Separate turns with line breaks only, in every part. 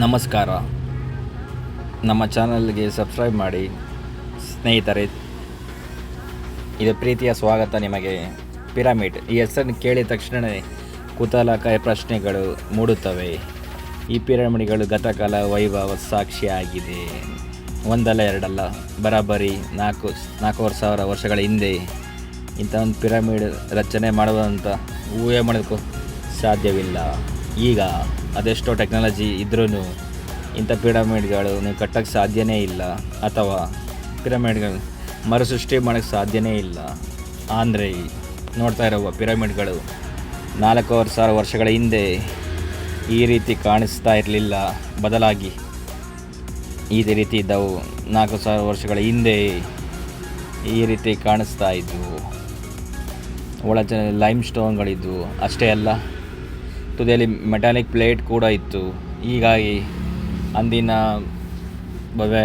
ನಮಸ್ಕಾರ. ನಮ್ಮ ಚಾನಲ್ಗೆ ಸಬ್ಸ್ಕ್ರೈಬ್ ಮಾಡಿ, ಸ್ನೇಹಿತರೆ. ಇದು ಪ್ರೀತಿಯ ಸ್ವಾಗತ ನಿಮಗೆ. ಪಿರಮಿಡ್, ಈ ಹೆಸರನ್ನು ಕೇಳಿದ ತಕ್ಷಣವೇ ಕುತೂಹಲಕಾರಿ ಪ್ರಶ್ನೆಗಳು ಮೂಡುತ್ತವೆ. ಈ ಪಿರಮಿಡ್ಗಳು ಗತಕಾಲ ವೈಭವ ಸಾಕ್ಷಿಯಾಗಿದೆ ಒಂದಲ್ಲ ಎರಡಲ್ಲ, ಬರಾಬರಿ ನಾಲ್ಕು, ನಾಲ್ಕೂವರೆ ಸಾವಿರ ವರ್ಷಗಳ ಹಿಂದೆ ಇಂಥ ಒಂದು ಪಿರಮಿಡ್ ರಚನೆ ಮಾಡುವಂಥ ಊಹೆ ಮಾಡೋದಕ್ಕೂ ಸಾಧ್ಯವಿಲ್ಲ. ಈಗ ಅದೆಷ್ಟೋ ಟೆಕ್ನಾಲಜಿ ಇದ್ರೂ ಇಂಥ ಪಿರಮಿಡ್ಗಳು ನೀವು ಕಟ್ಟೋಕ್ಕೆ ಸಾಧ್ಯನೇ ಇಲ್ಲ, ಅಥವಾ ಪಿರಮಿಡ್ಗಳು ಮರುಸೃಷ್ಟಿ ಮಾಡೋಕ್ಕೆ ಸಾಧ್ಯನೇ ಇಲ್ಲ. ಅಂದರೆ ನೋಡ್ತಾ ಇರುವ ಪಿರಮಿಡ್ಗಳು ನಾಲ್ಕೂವರೆ ಸಾವಿರ ವರ್ಷಗಳ ಹಿಂದೆ ಈ ರೀತಿ ಕಾಣಿಸ್ತಾ ಇರಲಿಲ್ಲ, ಬದಲಾಗಿ ಇದೇ ರೀತಿ ಇದ್ದವು. ನಾಲ್ಕು ಸಾವಿರ ವರ್ಷಗಳ ಹಿಂದೆ ಈ ರೀತಿ ಕಾಣಿಸ್ತಾ ಇದ್ವು. ಒಳ ಲೈಮ್ ಸ್ಟೋನ್ಗಳಿದ್ವು ಅಷ್ಟೇ ಅಲ್ಲ ತುದಿಯಲ್ಲಿ ಮೆಟಾಲಿಕ್ ಪ್ಲೇಟ್ ಕೂಡ ಇತ್ತು. ಹೀಗಾಗಿ ಅಂದಿನ ಭವ್ಯ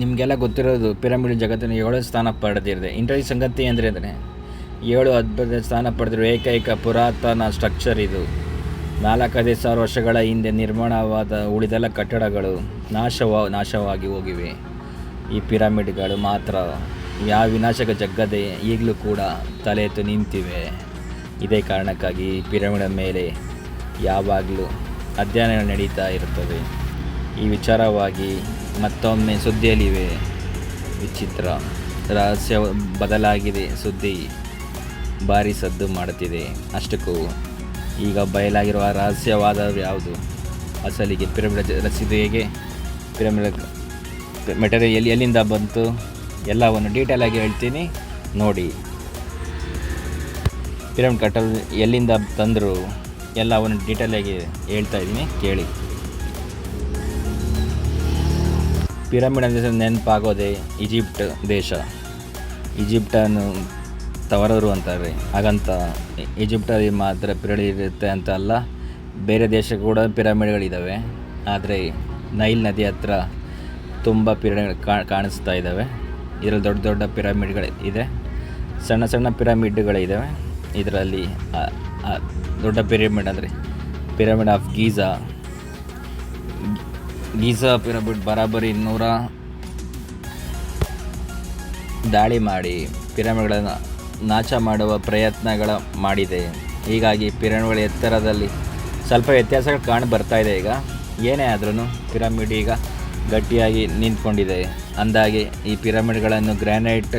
ನಿಮಗೆಲ್ಲ ಗೊತ್ತಿರೋದು ಪಿರಮಿಡ್ ಜಗತ್ತಿನ ಏಳು ಸ್ಥಾನ ಪಡೆದಿರದೆ ಇಂಟರ್ವ್ಯೂ ಸಂಗತಿ ಅಂದರೆ ಅಂದರೆ ಏಳು ಅದ್ಭುತ ಸ್ಥಾನ ಪಡೆದಿರುವ ಏಕೈಕ ಪುರಾತನ ಸ್ಟ್ರಕ್ಚರ್ ಇದು. ನಾಲ್ಕೈದು ಸಾವಿರ ವರ್ಷಗಳ ಹಿಂದೆ ನಿರ್ಮಾಣವಾದ ಉಳಿದೆಲ್ಲ ಕಟ್ಟಡಗಳು ನಾಶವ, ನಾಶವಾಗಿ ಹೋಗಿವೆ. ಈ ಪಿರಮಿಡ್ಗಳು ಮಾತ್ರ ಯಾವ ವಿನಾಶಕ ಜಗ್ಗದೆ ಈಗಲೂ ಕೂಡ ತಲೆ ಎತ್ತು ನಿಂತಿವೆ. ಇದೇ ಕಾರಣಕ್ಕಾಗಿ ಪಿರಮಿಡ ಮೇಲೆ ಯಾವಾಗಲೂ ಅಧ್ಯಯನ ನಡೀತಾ ಇರುತ್ತದೆ. ಈ ವಿಚಾರವಾಗಿ ಮತ್ತೊಮ್ಮೆ ಸುದ್ದಿಯಲ್ಲಿವೆ. ವಿಚಿತ್ರ ರಹಸ್ಯ ಬದಲಾಗಿದೆ. ಸುದ್ದಿ ಭಾರಿ ಸದ್ದು ಮಾಡುತ್ತಿದೆ. ಅಷ್ಟಕ್ಕೂ ಈಗ ಬಯಲಾಗಿರುವ ರಹಸ್ಯವಾದ ಯಾವುದು? ಅಸಲಿಗೆ ಪಿರಮಿಡ್ ರಚಿಸಿದ್ದು ಹೇಗೆ ಪಿರಮಿಡ್ ಮೆಟೀರಿಯಲ್ ಎಲ್ಲಿಂದ ಬಂತು? ಎಲ್ಲವನ್ನು ಡೀಟೇಲಾಗಿ ಹೇಳ್ತೀನಿ. ನೋಡಿ. ಪಿರಮಿಡ್ ಕಟ್ಟಲು ಎಲ್ಲಿಂದ ತಂದರು ಎಲ್ಲ ಅವನು ಡೀಟೇಲಾಗಿ ಹೇಳ್ತಾ ಇದ್ದೀನಿ, ಕೇಳಿ. ಪಿರಮಿಡ್ ಅಂದರೆ ನೆನಪಾಗೋದೆ ಈಜಿಪ್ಟ್ ದೇಶ. ಈಜಿಪ್ಟನ್ನು ತವರರು ಅಂತಾರೆ. ಹಾಗಂತ ಈಜಿಪ್ಟಲ್ಲಿ ಮಾತ್ರ ಪಿರಮಿಡ್ ಇರುತ್ತೆ ಅಂತ ಅಲ್ಲ, ಬೇರೆ ದೇಶ ಕೂಡ ಪಿರಮಿಡ್ಗಳಿದ್ದಾವೆ ಆದರೆ ನೈಲ್ ನದಿ ಹತ್ರ ತುಂಬ ಪಿರಮಿಡ್ ಕಾಣಿಸ್ತಾ ಇದ್ದಾವೆ ಇದರಲ್ಲಿ ದೊಡ್ಡ ದೊಡ್ಡ ಪಿರಮಿಡ್ಗಳು ಇದೆ ಸಣ್ಣ ಸಣ್ಣ ಪಿರಮಿಡ್ಗಳಿದ್ದಾವೆ ಇದರಲ್ಲಿ ದೊಡ್ಡ ಪಿರಮಿಡ್ ಅಂದರೆ, pyramid of Giza Giza pyramid ಬರಾಬರಿ ನೂರ ದಾಳಿ ಮಾಡಿ ಪಿರಮಿಡ್ಗಳನ್ನು ನಾಶ ಮಾಡುವ ಪ್ರಯತ್ನಗಳ ಮಾಡಿದೆ. ಹೀಗಾಗಿ ಪಿರಮಿಡ್ಗಳ ಎತ್ತರದಲ್ಲಿ ಸ್ವಲ್ಪ ವ್ಯತ್ಯಾಸಗಳು ಕಾಣು ಬರ್ತಾ ಇದೆ ಈಗ. ಏನೇ ಆದ್ರೂ ಪಿರಮಿಡ್ ಈಗ ಗಟ್ಟಿಯಾಗಿ ನಿಂತ್ಕೊಂಡಿದೆ. ಅಂದಾಗೆ ಈ ಪಿರಮಿಡ್ಗಳನ್ನು ಗ್ರಾನೈಟ್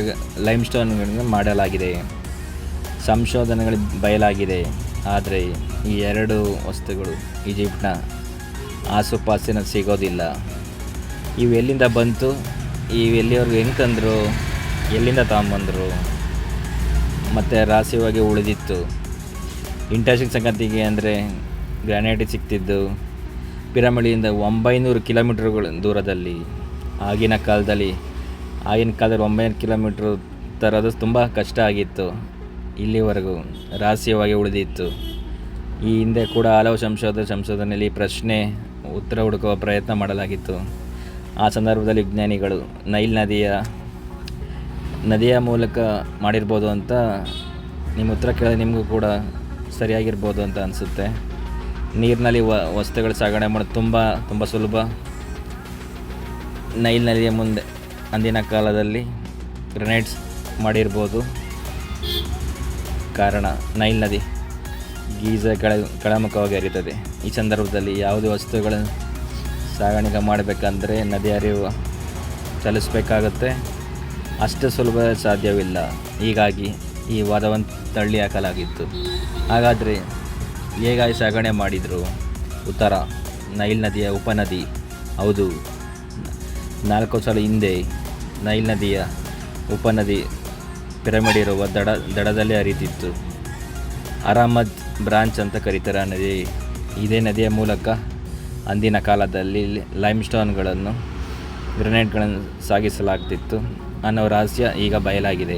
ಲೈಮ್ಸ್ಟೋನ್ಗಳಿಂದ ಮಾಡಲಾಗಿದೆ. ಸಂಶೋಧನೆಗಳು ಬಯಲಾಗಿದೆ. ಆದರೆ ಈ ಎರಡು ವಸ್ತುಗಳು ಈಜಿಪ್ಟ್ನ ಆಸುಪಾಸಿನ ಸಿಗೋದಿಲ್ಲ. ಇವು ಎಲ್ಲಿಂದ ಬಂತು? ಇವು ಎಲ್ಲಿಯವ್ರಿಗೆ ಹೆಂಗೆ ತಂದರು? ಎಲ್ಲಿಂದ ತಗೊಂಬಂದರು? ಮತ್ತು ರಾಸಿಯವಾಗಿ ಉಳಿದಿತ್ತು. ಇಂಟ್ರೆಸ್ಟಿಂಗ್ ಸಂಗತಿಗೆ ಅಂದರೆ ಗ್ರಾನೈಟ್ ಸಿಗ್ತಿದ್ದು ಪಿರಮಿಡಿಯಿಂದ ಒಂಬೈನೂರು ಕಿಲೋಮೀಟ್ರ್ಗಳು ದೂರದಲ್ಲಿ. ಆಗಿನ ಕಾಲದಲ್ಲಿ ಆಗಿನ ಕಾಲದಲ್ಲಿ ಒಂಬೈನೂರು ಕಿಲೋಮೀಟ್ರ್ ತರೋದು ತುಂಬ ಕಷ್ಟ ಆಗಿತ್ತು. ಇಲ್ಲಿವರೆಗೂ ರಹಸ್ಯವಾಗಿ ಉಳಿದಿತ್ತು. ಈ ಹಿಂದೆ ಕೂಡ ಹಲವು ಸಂಶೋಧನೆ ಸಂಶೋಧನೆಯಲ್ಲಿ ಪ್ರಶ್ನೆ ಉತ್ತರ ಹುಡುಕುವ ಪ್ರಯತ್ನ ಮಾಡಲಾಗಿತ್ತು. ಆ ಸಂದರ್ಭದಲ್ಲಿ ವಿಜ್ಞಾನಿಗಳು, ನೈಲ್ ನದಿಯ ನದಿಯ ಮೂಲಕ ಮಾಡಿರ್ಬೋದು ಅಂತ ನಿಮ್ಮ ಉತ್ತರ ಕೇಳಿದ ನಿಮಗೂ ಕೂಡ ಸರಿಯಾಗಿರ್ಬೋದು ಅಂತ ಅನಿಸುತ್ತೆ. ನೀರಿನಲ್ಲಿ ವಸ್ತುಗಳು ಸಾಗಣೆ ಮಾಡೋದು ತುಂಬ ತುಂಬ ಸುಲಭ. ನೈಲ್ ನದಿಯ ಮುಂದೆ, ಅಂದಿನ ಕಾಲದಲ್ಲಿ ಗ್ರೆನೇಡ್ಸ್ ಮಾಡಿರ್ಬೋದು. ಕಾರಣ ನೈಲ್ ನದಿ ಗೀಜ ಕೆಳ ಕೆಳಮುಖವಾಗಿ ಹರಿಯುತ್ತದೆ ಈ ಸಂದರ್ಭದಲ್ಲಿ ಯಾವುದೇ ವಸ್ತುಗಳನ್ನು ಸಾಗಾಣಿಕೆ ಮಾಡಬೇಕಂದ್ರೆ ನದಿ ಹರಿವು ಚಲಿಸಬೇಕಾಗುತ್ತೆ. ಅಷ್ಟು ಸುಲಭ ಸಾಧ್ಯವಿಲ್ಲ. ಹೀಗಾಗಿ ಈ ವಾದವನ್ನು ತಳ್ಳಿ ಹಾಕಲಾಗಿತ್ತು. ಹಾಗಾದರೆ ಹೇಗಾಗಿ ಸಾಗಣೆ ಮಾಡಿದರು? ಉತ್ತರ, ನೈಲ್ ನದಿಯ ಉಪನದಿ. ಹೌದು, ನಾಲ್ಕು ಸಲ ಹಿಂದೆ ನೈಲ್ ನದಿಯ ಉಪನದಿ ಪಿರಮಿಡ್ ಇರುವ ದಡ, ದಡದಲ್ಲಿ ಹರಿತಿತ್ತು. ಅರಾಮದ್ ಬ್ರಾಂಚ್ ಅಂತ ಕರೀತಾರೆ ನದಿ. ಇದೇ ನದಿಯ ಮೂಲಕ ಅಂದಿನ ಕಾಲದಲ್ಲಿ ಲೈಮ್ ಸ್ಟೋನ್ಗಳನ್ನು ಗ್ರೆನೇಡ್ಗಳನ್ನು ಸಾಗಿಸಲಾಗ್ತಿತ್ತು. ಅನ್ನೋ ರಹಸ್ಯ ಈಗ ಬಯಲಾಗಿದೆ.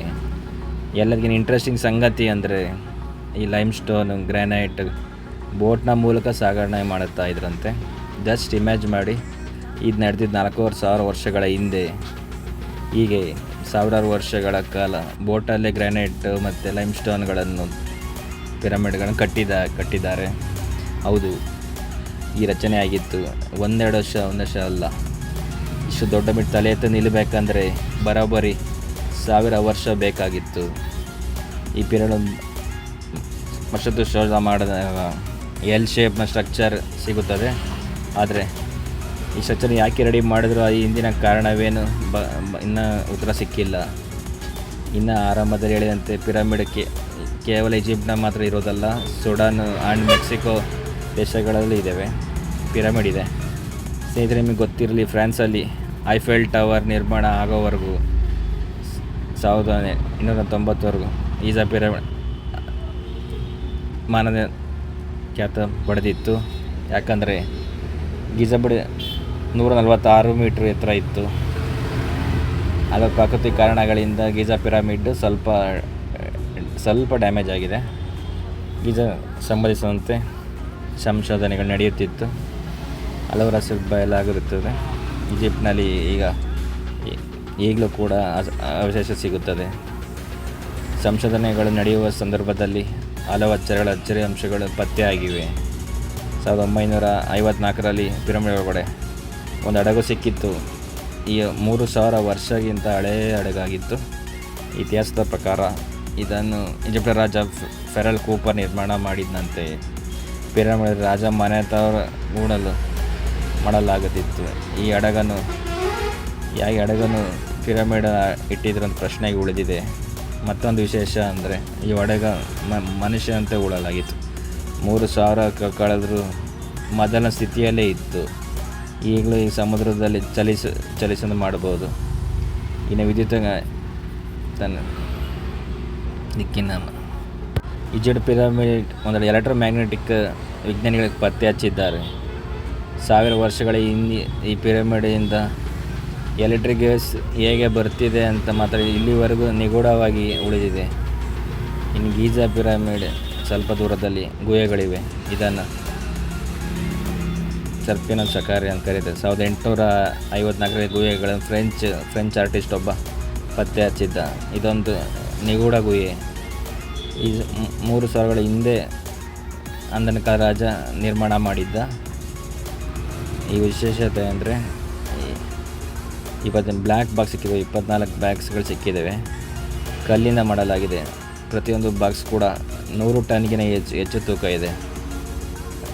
ಎಲ್ಲರಿಗಿನ ಇಂಟ್ರೆಸ್ಟಿಂಗ್ ಸಂಗತಿ ಅಂದರೆ ಈ ಲೈಮ್ ಸ್ಟೋನ್ ಗ್ರಾನೈಟ್ ಬೋಟ್ನ ಮೂಲಕ ಸಾಗಣೆ ಮಾಡುತ್ತಾ ಇದ್ರಂತೆ. ಜಸ್ಟ್ ಇಮ್ಯಾಜ್ ಮಾಡಿ, ಇದು ನಡೆದಿದ್ದು ನಾಲ್ಕೂವರೆ ಸಾವಿರ ವರ್ಷಗಳ ಹಿಂದೆ ಹೀಗೆ ಸಾವಿರಾರು ವರ್ಷಗಳ ಕಾಲ ಬೋಟಲ್ಲೇ ಗ್ರಾನೈಟ್ ಮತ್ತು ಲೈಮ್ ಸ್ಟೋನ್ಗಳನ್ನು ಪಿರಮಿಡ್ಗಳನ್ನು ಕಟ್ಟಿದ, ಕಟ್ಟಿದ್ದಾರೆ. ಹೌದು, ಈ ರಚನೆ ಆಗಿತ್ತು ಒಂದೆರಡು ವರ್ಷ ಒಂದು ವರ್ಷ ಅಲ್ಲ. ಇಷ್ಟು ದೊಡ್ಡ ಮಿಟ್ಟು ತಲೆ ಎತ್ತ ನಿಲ್ಲಬೇಕಂದ್ರೆ ಬರೋಬ್ಬರಿ ಸಾವಿರ ವರ್ಷ ಬೇಕಾಗಿತ್ತು. ಈ ಪಿರಮಿಡ್ ವರ್ಷದ್ದು ಶೋಧ ಮಾಡಿದಾಗ ಎಲ್ ಶೇಪ್ನ ಸ್ಟ್ರಕ್ಚರ್ ಸಿಗುತ್ತದೆ. ಆದರೆ ಈ ಶೌಚಾಲಯ ಯಾಕೆ ರೆಡಿ ಮಾಡಿದ್ರು? ಈ ಹಿಂದಿನ ಕಾರಣವೇನು? ಬ ಇನ್ನೂ ಉತ್ತರ ಸಿಕ್ಕಿಲ್ಲ. ಇನ್ನು ಆರಂಭದಲ್ಲಿ ಹೇಳಿದಂತೆ ಪಿರಮಿಡ್ ಕೆ ಕೇವಲ ಈಜಿಪ್ಟ್ನ ಮಾತ್ರ ಇರೋದಲ್ಲ, ಸುಡಾನ್ ಆ್ಯಂಡ್ ಮೆಕ್ಸಿಕೋ ದೇಶಗಳಲ್ಲಿ ಇದ್ದಾವೆ. ಪಿರಮಿಡ್ ಇದೆ. ಸ್ನೇಹಿತರೆ, ನಿಮಗೆ ಗೊತ್ತಿರಲಿ, ಫ್ರಾನ್ಸಲ್ಲಿ ಐಫೆಲ್ ಟವರ್ ನಿರ್ಮಾಣ ಆಗೋವರೆಗೂ, ಸಾವಿರದ ಇನ್ನೂರ ತೊಂಬತ್ತವರೆಗೂ ಈಜಾ ಪಿರಮಿಡ್ ಮಾನದ ಖ್ಯಾತ ಪಡೆದಿತ್ತು. ಯಾಕಂದರೆ ಗೀಜಬಿಡ್ ನೂರ ನಲವತ್ತಾರು ಮೀಟ್ರ್ ಎತ್ತರ ಇತ್ತು. ಹಲವು ಪ್ರಾಕೃತಿಕ ಕಾರಣಗಳಿಂದ ಗೀಜಾ ಪಿರಮಿಡ್ ಸ್ವಲ್ಪ ಸ್ವಲ್ಪ ಡ್ಯಾಮೇಜ್ ಆಗಿದೆ. ಗೀಜಾ ಸಂಬಂಧಿಸಿದಂತೆ ಸಂಶೋಧನೆಗಳು ನಡೆಯುತ್ತಿತ್ತು. ಹಲವು ಎಲ್ಲ ಬಯಲಾಗಿರುತ್ತದೆ ಈಜಿಪ್ಟ್ನಲ್ಲಿ ಈಗ ಈಗಲೂ ಕೂಡ ಅವಶೇಷ ಸಿಗುತ್ತದೆ. ಸಂಶೋಧನೆಗಳು ನಡೆಯುವ ಸಂದರ್ಭದಲ್ಲಿ ಹಲವು ಅಚ್ಚರಿಗಳ ಅಚ್ಚರಿ ಅಂಶಗಳು ಪತ್ತೆಯಾಗಿವೆ. ಸಾವಿರದ ಒಂಬೈನೂರ ಐವತ್ನಾಲ್ಕರಲ್ಲಿ ಪಿರಮಿಡ್ ಒಳಗಡೆ ಒಂದು ಹಡಗು ಸಿಕ್ಕಿತ್ತು. ಈ ಮೂರು ಸಾವಿರ ವರ್ಷಗಿಂತ ಹಳೆಯ ಹಡಗಾಗಿತ್ತು. ಇತಿಹಾಸದ ಪ್ರಕಾರ ಇದನ್ನು ಈಜಿಪ್ಟ್ ರಾಜ ಫೆರಲ್ ಕೂಪರ್ ನಿರ್ಮಾಣ ಮಾಡಿದಂತೆ ಪಿರಮಿಡ್ ರಾಜ ಮನೆತವರ ಮೂಡಲು ಮಾಡಲಾಗುತ್ತಿತ್ತು ಈ ಹಡಗನ್ನು ಯಾವ ಹಡಗನ್ನು ಪಿರಮಿಡ್ ಇಟ್ಟಿದ್ರು ಪ್ರಶ್ನೆಗೆ ಉಳಿದಿದೆ. ಮತ್ತೊಂದು ವಿಶೇಷ ಅಂದರೆ ಈ ಹಡಗ ಮನುಷ್ಯನಂತೆ ಉಳಲಾಗಿತ್ತು. ಮೂರು ಸಾವಿರ ಕಳೆದರೂ ಮೊದಲ ಸ್ಥಿತಿಯಲ್ಲೇ ಇತ್ತು. ಈಗಲೂ ಈ ಸಮುದ್ರದಲ್ಲಿ ಚಲಿಸ ಚಲಿಸಲು ಮಾಡಬಹುದು. ಇನ್ನು ವಿದ್ಯುತ್ ತನ್ನ ದಿಕ್ಕಿನ ಈಜಿಪ್ಟ್ ಪಿರಮಿಡ್ ಒಂದು ಎಲೆಕ್ಟ್ರೋಮ್ಯಾಗ್ನೆಟಿಕ್ ವಿಜ್ಞಾನಿಗಳಿಗೆ ಪತ್ತೆ ಹಚ್ಚಿದ್ದಾರೆ. ಸಾವಿರ ವರ್ಷಗಳ ಹಿಂದೆ, ಈ ಪಿರಮಿಡಿಂದ ಎಲೆಕ್ಟ್ರಿಕ್ ಗೇಸ್ ಹೇಗೆ ಬರ್ತಿದೆ ಅಂತ ಮಾತ್ರ ಇಲ್ಲಿವರೆಗೂ ನಿಗೂಢವಾಗಿ ಉಳಿದಿದೆ. ಇನ್ನು ಗೀಜಾ ಪಿರಮಿಡ್ ಸ್ವಲ್ಪ ದೂರದಲ್ಲಿ ಗುಹೆಗಳಿವೆ. ಇದನ್ನು ಸರ್ಪಿನ ಶಕಾರಿ ಅಂತ ಕರೀತಾರೆ. ಸಾವಿರದ ಎಂಟುನೂರ ಐವತ್ನಾಲ್ಕರ ಗುಹೆಗಳನ್ನು ಫ್ರೆಂಚ್ ಫ್ರೆಂಚ್ ಆರ್ಟಿಸ್ಟ್ ಒಬ್ಬ ಪತ್ತೆ ಹಚ್ಚಿದ್ದ. ಇದೊಂದು ನಿಗೂಢ ಗುಹೆ. ಈ ಮೂರು ಸಾವಿರಗಳ ಹಿಂದೆ ಅಂದನಕ ರಾಜ ನಿರ್ಮಾಣ ಮಾಡಿದ್ದ. ಈ ವಿಶೇಷತೆ ಅಂದರೆ ಇವತ್ತಿನ ಬ್ಲ್ಯಾಕ್ ಬಾಕ್ಸ್ ಸಿಕ್ಕಿದೆ ಇಪ್ಪತ್ನಾಲ್ಕು ಬ್ಯಾಗ್ಸ್ಗಳು ಸಿಕ್ಕಿದ್ದಾವೆ ಕಲ್ಲಿಂದ ಮಾಡಲಾಗಿದೆ. ಪ್ರತಿಯೊಂದು ಬಾಕ್ಸ್ ಕೂಡ ನೂರು ಟನ್ಗಿನ ಹೆಚ್ಚು ಹೆಚ್ಚು ತೂಕ ಇದೆ.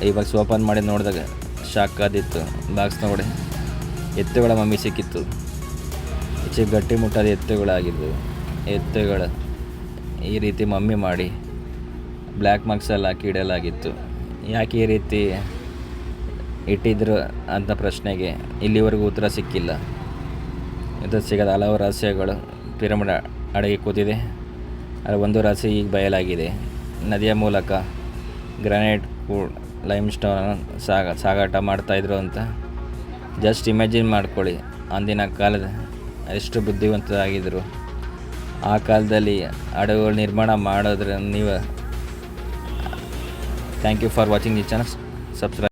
ಈ ಬಾಕ್ಸ್ ಓಪನ್ ಮಾಡಿ ನೋಡಿದಾಗ ಶಾಕ್ ಆದಿತ್ತು ಬಾಕ್ಸ್ ನೋಡಿ. ಎತ್ತುಗಳ ಮಮ್ಮಿ ಸಿಕ್ಕಿತ್ತು. ಹೆಚ್ಚು ಗಟ್ಟಿ ಮುಟ್ಟಾದ ಎತ್ತುಗಳಾಗಿದ್ದವು ಎತ್ತುಗಳು ಈ ರೀತಿ ಮಮ್ಮಿ ಮಾಡಿ ಬ್ಲ್ಯಾಕ್ ಮಾರ್ಕ್ಸಲ್ಲಿ ಹಾಕಿ ಇಡಲಾಗಿತ್ತು. ಯಾಕೆ ಈ ರೀತಿ ಇಟ್ಟಿದ್ರು ಅಂತ ಪ್ರಶ್ನೆಗೆ ಇಲ್ಲಿವರೆಗೂ ಉತ್ತರ ಸಿಕ್ಕಿಲ್ಲ. ಇದು ಸಿಗದ ಹಲವು ರಹಸ್ಯಗಳು ಪಿರಮಿಡ್ ಅಡಗಿ ಕೂತಿದೆ. ಅದರ ಒಂದು ರಹಸ್ಯ ಈಗ ಬಯಲಾಗಿದೆ. ನದಿಯ ಮೂಲಕ ಗ್ರಾನೈಟ್ ಲೈಮ್ ಸ್ಟೋನ್ ಸಾಗ ಸಾಗಾಟ ಮಾಡ್ತಾಯಿದ್ರು ಅಂತ. ಜಸ್ಟ್ ಇಮ್ಯಾಜಿನ್ ಮಾಡ್ಕೊಳ್ಳಿ. ಅಂದಿನ ಕಾಲದ ಎಷ್ಟು ಬುದ್ಧಿವಂತರಾಗಿದ್ದರು ಆ ಕಾಲದಲ್ಲಿ ಹಡಗುಗಳು ನಿರ್ಮಾಣ ಮಾಡೋದ್ರ ನೀವು thank you for watching the channel subscribe